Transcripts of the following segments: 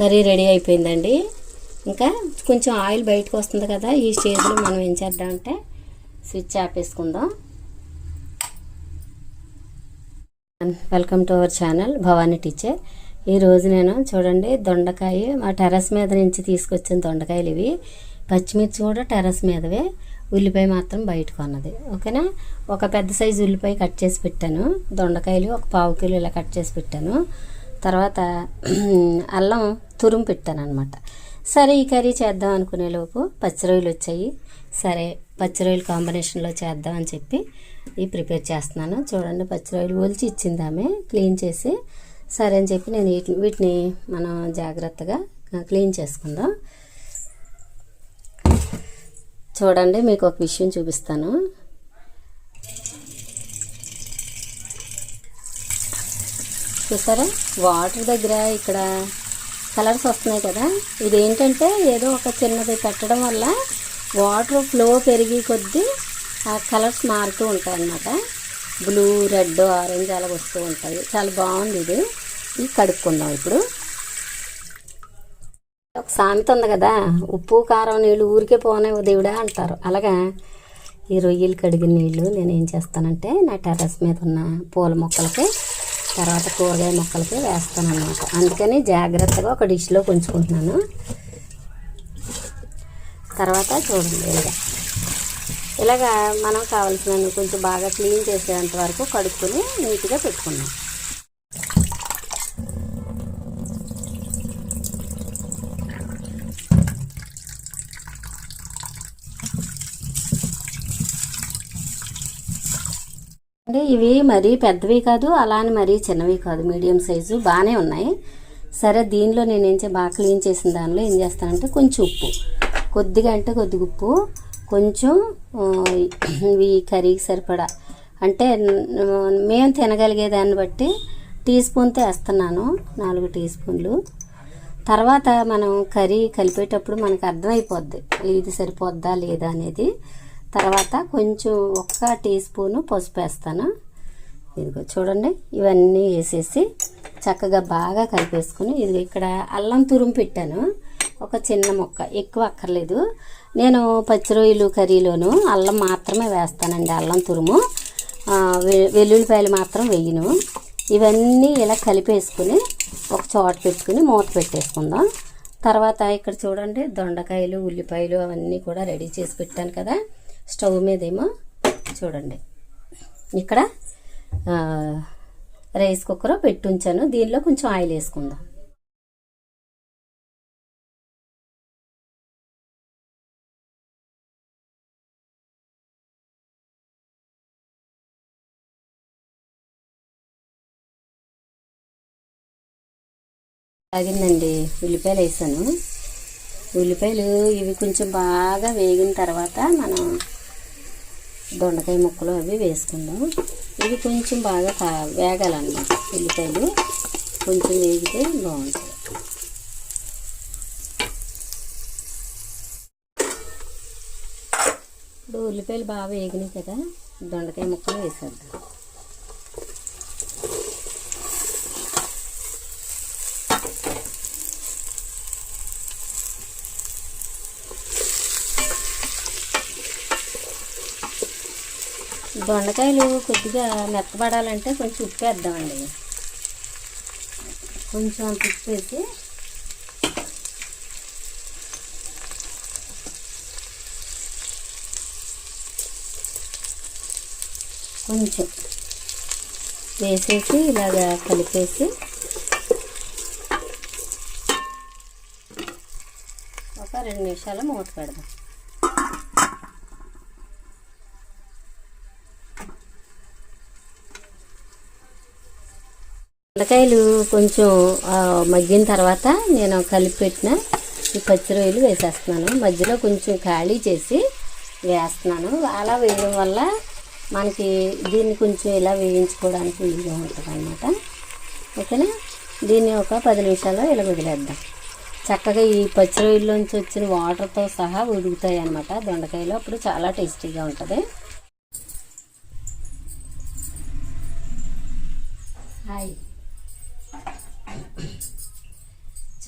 Curry ready అయిపోయిందండి. ఇంకా కొంచెం ఆయిల్ బయటకు వస్తుంది కదా ఈ స్టేజ్లో మనం ఏం చేద్దామంటే switch ఆపేసుకుందాం welcome to our channel Bhavani teacher. ఈరోజు నేను చూడండి దొండకాయ మా టెర్రస్ మీద నుంచి తీసుకొచ్చిన దొండకాయలు ఇవి. పచ్చిమిర్చి కూడా టెర్రస్ మీదవే ఉల్లిపాయ మాత్రం బయట కొన్నది ఓకేనా? ఒక పెద్ద సైజు ఉల్లిపాయ కట్ చేసి పెట్టాను. దొండకాయలు ఒక పావు కిలో ఇలా కట్ చేసి పెట్టాను. తర్వాత అల్లం తురుము పెట్టాను అనమాట సరే ఈ కర్రీ చేద్దాం అనుకునే లోపు పచ్చిరొయ్యలు వచ్చాయి. సరే పచ్చిరొయ్యలు కాంబినేషన్లో చేద్దాం అని చెప్పి ఇవి ప్రిపేర్ చేస్తున్నాను. చూడండి పచ్చిరొయ్యలు ఒలిచి ఇచ్చింది ఆమె. క్లీన్ చేసి సరే అని చెప్పి నేను వీటిని వీటిని మనం జాగ్రత్తగా క్లీన్ చేసుకుందాం. చూడండి మీకు ఒక విషయం చూపిస్తాను. చూసారా? వాటర్ దగ్గర ఇక్కడ కలర్స్ వస్తున్నాయి కదా. ఇది ఏంటంటే ఏదో ఒక చిన్నది పెట్టడం వల్ల వాటర్ ఫ్లో పెరిగి కొద్దీ ఆ కలర్స్ మారుతూ ఉంటాయి అన్నమాట. బ్లూ రెడ్ ఆరెంజ్ అలా వస్తూ ఉంటాయి. చాలా బాగుంది ఇది. ఇది కడుక్కుందాం ఇప్పుడు. ఒక సామెత ఉంది కదా ఉప్పు కారం నీళ్ళు ఊరికే పోనే దేవుడా అంటారు. అలాగా ఈ రొయ్యలు కడిగిన నీళ్ళు నేను ఏం చేస్తానంటే నా టెర్రస్ మీద ఉన్న పూల మొక్కలకి తర్వాత కూరగాయ మొక్కలకి వేస్తాను అనమాట అందుకని జాగ్రత్తగా ఒక డిష్లో ఉంచుకుంటున్నాను. తర్వాత చూడండి ఇలాగా. ఇలాగా మనం కావాల్సిన కొంచెం బాగా క్లీన్ చేసేంత వరకు కడుక్కొని నీట్గా పెట్టుకున్నాం. అంటే ఇవి మరీ పెద్దవి కాదు అలా అని మరీ చిన్నవి కాదు. మీడియం సైజు బాగానే ఉన్నాయి. సరే దీనిలో నేను ఏం చే బాగా క్లీన్ చేసిన దానిలో ఏం చేస్తానంటే కొంచెం ఉప్పు. కొద్దిగా అంటే కొద్దిగా ఉప్పు. కొంచెం ఇవి కర్రీకి సరిపడా. అంటే మేము తినగలిగే దాన్ని బట్టి టీ స్పూన్తో వేస్తున్నాను నాలుగు టీ స్పూన్లు. తర్వాత మనం కర్రీ కలిపేటప్పుడు మనకు అర్థమైపోద్ది. ఇది సరిపోద్దా లేదా అనేది. తర్వాత కొంచెం ఒక్క టీ స్పూను పసుపు వేస్తాను. ఇదిగో చూడండి ఇవన్నీ వేసేసి చక్కగా బాగా కలిపేసుకుని ఇది ఇక్కడ అల్లం తురుము పెట్టాను. ఒక చిన్న ముక్క ఎక్కువ అక్కర్లేదు. నేను పచ్చి రొయ్యలు కర్రీలోను అల్లం మాత్రమే వేస్తానండి అల్లం తురుము. వెల్లుల్లిపాయలు మాత్రం వేయను. ఇవన్నీ ఇలా కలిపేసుకుని ఒక చోట పెట్టుకుని మూత పెట్టేసుకుందాం. తర్వాత ఇక్కడ చూడండి దొండకాయలు ఉల్లిపాయలు అవన్నీ కూడా రెడీ చేసి పెట్టాను కదా. స్టవ్ మీదేమో చూడండి. ఇక్కడ రైస్ కుక్కర్ పెట్టి ఉంచాను. దీనిలో కొంచెం ఆయిల్ వేసుకుందాం. తాగిందండి ఉల్లిపాయలు వేసాను. ఉల్లిపాయలు ఇవి కొంచెం బాగా వేగిన తర్వాత మనం దొండకాయ ముక్కలు అవి వేసుకుందాం. ఇవి కొంచెం బాగా కా వేగాలన్నమాట. ఉల్లిపాయలు కొంచెం వేగితే బాగుంటుంది. ఇప్పుడు ఉల్లిపాయలు బాగా వేగినాయి కదా దొండకాయ ముక్కలు వేసేద్దాం. దొండకాయలు కొద్దిగా మెత్తపడాలంటే కొంచెం ఉప్పు వేద్దామండి. కొంచెం అంత ఉప్పు వేసి కొంచెం వేసేసి ఇలాగా కలిపేసి ఒక రెండు నిమిషాలు మూత పెడదాం. దొండకాయలు కొంచెం మగ్గిన తర్వాత నేను కలిపి పెట్టిన ఈ పచ్చి రొయ్యలు వేసేస్తున్నాను. మధ్యలో కొంచెం ఖాళీ చేసి వేస్తున్నాను. అలా వేయడం వల్ల మనకి దీన్ని కొంచెం ఇలా వేయించుకోవడానికి వీలుగా ఉంటుంది అనమాట ఓకేనా? దీన్ని ఒక పది నిమిషాలు ఇలా వదిలేద్దాం. చక్కగా ఈ పచ్చి రొయ్యల్లోంచి వచ్చిన వాటర్తో సహా ఉడుకుతాయి అనమాట దొండకాయలు అప్పుడు చాలా టేస్టీగా ఉంటుంది. హాయ్.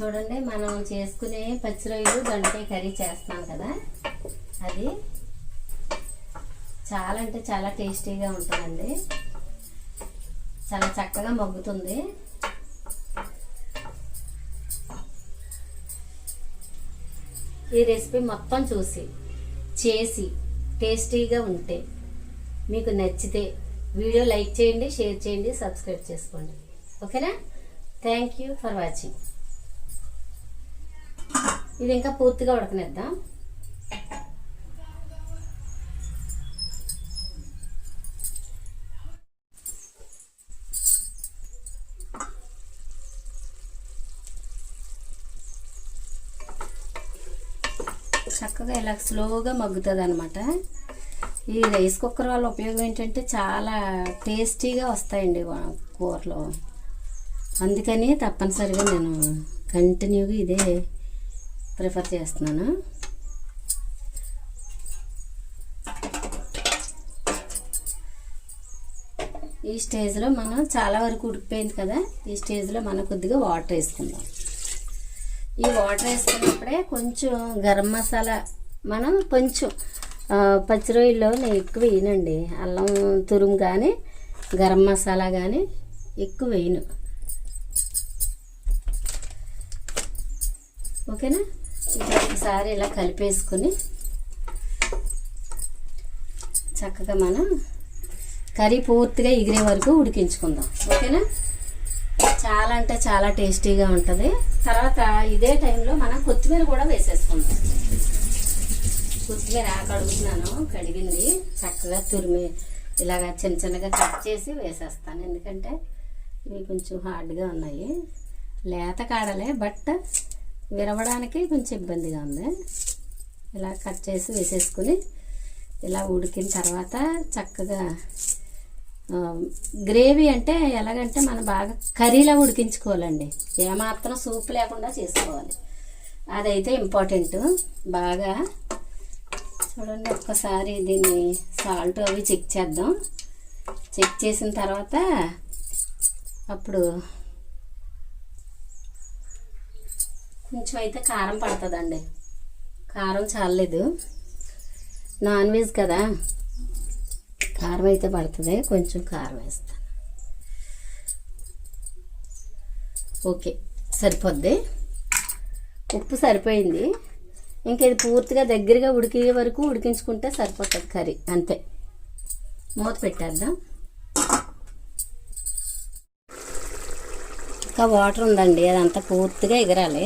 చూడండి మనం చేసుకునే పచ్చి రొయ్యలు దొండకాయ కర్రీ చేస్తున్నాం కదా. అది చాలా అంటే చాలా టేస్టీగా ఉంటుందండి. చాలా చక్కగా మగ్గుతుంది. ఈ రెసిపీ మొత్తం చూసి చేసి టేస్టీగా ఉంటే మీకు నచ్చితే వీడియో లైక్ చేయండి షేర్ చేయండి సబ్స్క్రైబ్ చేసుకోండి. ఓకేనా? Thank you for watching. ఇది ఇంకా పూర్తిగా ఉడకనిద్దాం. చక్కగా ఇలా స్లోగా మగ్గుతుంది అనమాట ఈ రైస్ కుక్కర్ వల్ల ఉపయోగం ఏంటంటే చాలా టేస్టీగా వస్తాయండి కూరలో కూరలు. అందుకని తప్పనిసరిగా నేను కంటిన్యూగా ఇదే ప్రిఫర్ చేస్తున్నాను. ఈ స్టేజ్లో మనం చాలా వరకు ఉడికిపోయింది కదా ఈ స్టేజ్లో మనం కొద్దిగా వాటర్ వేసుకుందాం. ఈ వాటర్ వేసుకున్నప్పుడే కొంచెం గరం మసాలా మనం కొంచెం పచ్చిరొయ్యలో పచ్చి రొయ్యల్లో నేను ఎక్కువ వేయనండి. అల్లం తురుము కానీ గరం మసాలా కానీ ఎక్కువ వేయను. ఓకేనా? ఒకసారి ఇలా కలిపేసుకుని చక్కగా మనం కర్రీ పూర్తిగా ఎగిరే వరకు ఉడికించుకుందాం. ఓకేనా? చాలా అంటే చాలా టేస్టీగా ఉంటుంది. తర్వాత ఇదే టైంలో మనం కొత్తిమీర కూడా వేసేసుకుందాం. కొత్తిమీర కడుగుతున్నాను కడిగింది. చక్కగా తురిమి ఇలాగ చిన్న చిన్నగా కట్ చేసి వేసేస్తాను. ఎందుకంటే ఇవి కొంచెం హార్డ్గా ఉన్నాయి. లేత కాడలే బట్ విరవడానికి కొంచెం ఇబ్బందిగా ఉంది. ఇలా కట్ చేసి వేసేసుకుని ఇలా ఉడికిన తర్వాత చక్కగా గ్రేవీ అంటే ఎలాగంటే మనం బాగా కర్రీలా ఉడికించుకోవాలండి. ఏమాత్రం సూప్ లేకుండా చేసుకోవాలి. అదైతే ఇంపార్టెంట్. బాగా చూడండి ఒక్కసారి దీన్ని సాల్ట్ అవి చెక్ చేద్దాం. చెక్ చేసిన తర్వాత అప్పుడు కొంచెం అయితే కారం పడుతుందండి. కారం చాలలేదు. నాన్ వెజ్ కదా. కారం అయితే పడుతుంది. కొంచెం కారం వేస్తాను ఓకే సరిపోద్ది. ఉప్పు సరిపోయింది. ఇంకా ఇది పూర్తిగా దగ్గరగా ఉడికే వరకు ఉడికించుకుంటే సరిపోతుంది కర్రీ. అంతే. మూత పెట్టేద్దాం. ఇంకా వాటర్ ఉందండి. అదంతా పూర్తిగా ఎగరాలి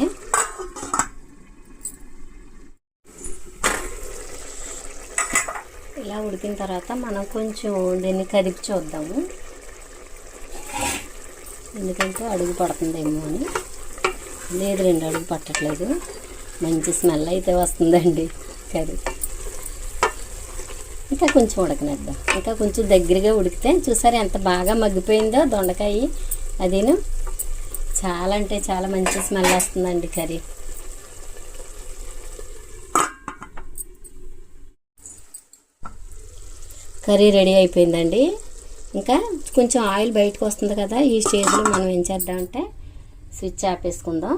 ఇలా ఉడికిన తర్వాత మనం కొంచెం దీన్ని కదిపి చూద్దాము. ఎందుకంటే అడుగు పడుతుందేమో అని. లేదు రెండు అడుగు పట్టట్లేదు. మంచి స్మెల్ అయితే వస్తుందండి. కర్రీ ఇంకా కొంచెం ఉడకనిద్దాం. ఇంకా కొంచెం దగ్గరగా ఉడికితే చూసారు ఎంత బాగా మగ్గిపోయిందో దొండకాయ. అదేను. చాలా అంటే చాలా మంచి స్మెల్ వస్తుందండి కర్రీ. కర్రీ రెడీ అయిపోయిందండి. ఇంకా కొంచెం ఆయిల్ బయటకు వస్తుంది కదా ఈ స్టేజ్లో మనం ఏం చేద్దామంటే స్విచ్ ఆపేసుకుందాం.